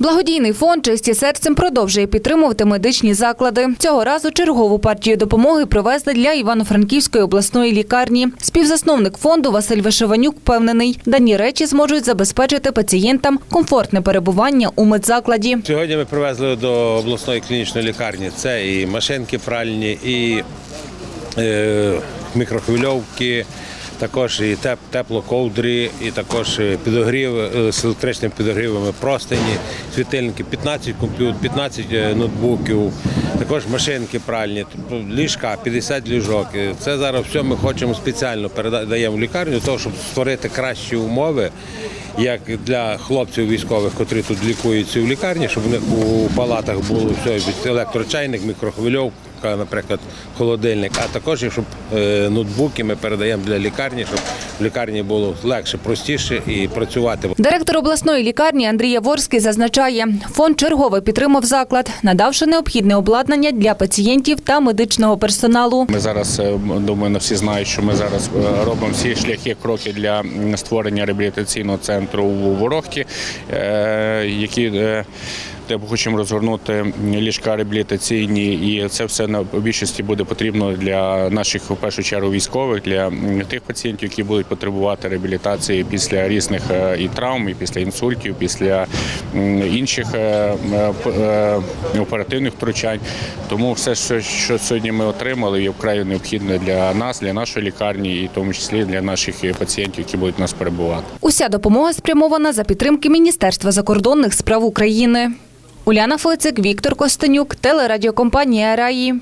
Благодійний фонд «Чисті серцем продовжує підтримувати медичні заклади. Цього разу чергову партію допомоги привезли для Івано-Франківської обласної лікарні. Співзасновник фонду Василь Вишиванюк впевнений, дані речі зможуть забезпечити пацієнтам комфортне перебування у медзакладі. Сьогодні ми привезли до обласної клінічної лікарні. Це і машинки пральні, і е, мікрохвильовки, також і теп, теплоковдри, і також е, підогрів е, з електричними підогрівами простині, світильники, 15 комп'ютерів, 15 е, ноутбуків, також машинки пральні, тобто ліжка, 50 ліжок. Це зараз все ми хочемо спеціально передаємо в лікарню, того, щоб створити кращі умови як для хлопців військових, котрі тут лікуються в лікарні, щоб у них у палатах було все електрочайник, мікрохвильовка, наприклад, холодильник, а також щоб е, ноутбуки ми передаємо для лікарні, щоб в лікарні було легше, простіше і працювати. Директор обласної лікарні Андрій Яворський зазначає, фонд чергово підтримав заклад, надавши необхідне обладнання для пацієнтів та медичного персоналу. Ми зараз е, думаю, всі знають, що ми зараз е, робимо всі шляхи, кроки для створення реабілітаційного центру у Ворохті, е, які е, де хочемо розгорнути ліжка реабілітаційні, і це все на більшості буде потрібно для наших в першу чергу військових, для тих пацієнтів, які будуть потребувати реабілітації після різних е, і травм, і після інсультів, після інших е, е, е, оперативних втручань. Тому все, що, сьогодні ми отримали, є вкрай необхідне для нас, для нашої лікарні, і в тому числі для наших пацієнтів, які будуть у нас перебувати. Уся допомога спрямована за підтримки Міністерства закордонних справ України. Уляна Флицик, Віктор Костенюк, телерадіокомпанія Раї.